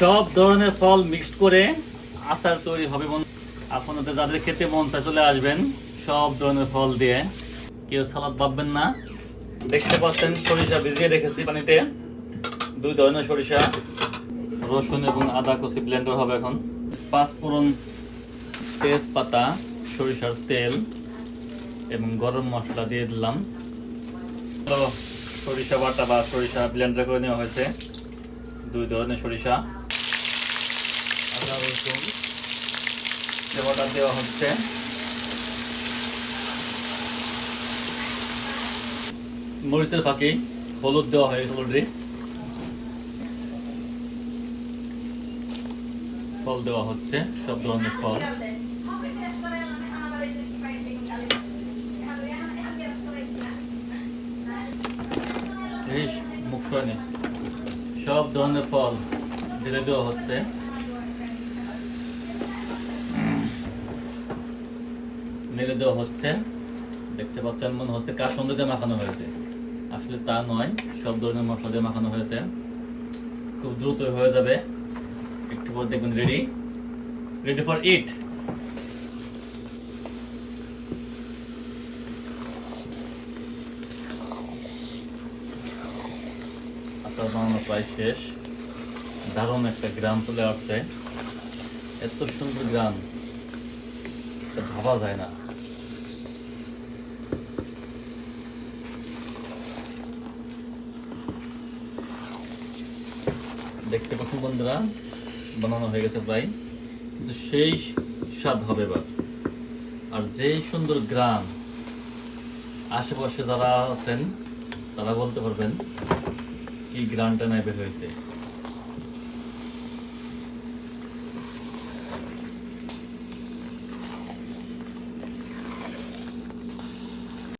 সব ধরনের ফল মিক্সড করে আচার তৈরি হবে আপনাদের যাদের খেতে মন চলে আসবেন সব ধরনের ফল দিয়ে। কেউ সালাদ ভাববেন না। দেখতে পাচ্ছেন সরিষা ভিজিয়ে রেখেছি পানিতে। দুই ধরনের সরিষা, রসুন এবং আদা কষি ব্লেন্ডার হবে এখন। পাঁচ ফোড়ন তেজপাতা, সরিষার তেল এবং গরম মশলা দিয়ে দিলাম। সরিষা বাটা বা সরিষা ব্লেন্ডার করে নেওয়া হয়েছে। দুই ধরনের সরিষা। আদা রসুন যে বাটা দেওয়া হচ্ছে। মরিচের ফাঁকি হলুদ দেওয়া হয়েছে অলরেডি ফল দেওয়া হচ্ছে, সব ধরনের ফল। সব ধরনের ফল ঢেলে দেওয়া হচ্ছে। মেরে দেওয়া হচ্ছে। দেখতে পাচ্ছেন মনে হচ্ছে কাসন্দ দিয়ে মাখানো হয়েছে। আসলে তা নয়, সব ধরনের মশলা দিয়ে মাখানো হয়েছে। খুব দ্রুত হয়ে যাবে। একটু পর দেখবেন রেডি রেডি ফর ইট শেষ। দারুণ একটা গ্রাম চলে আসছে। এত সুন্দর গ্রাম। ভাবা যায় না। দেখতে পাচ্ছেন বন্ধুরা, বানানো হয়ে গেছে প্রায়। কিন্তু সেই স্বাদ হবে এবার। আর যেই সুন্দর গ্রাম, আশেপাশে যারা আছেন, তারা বলতে পারবেন কি গ্রামটা নাই বের হয়েছে।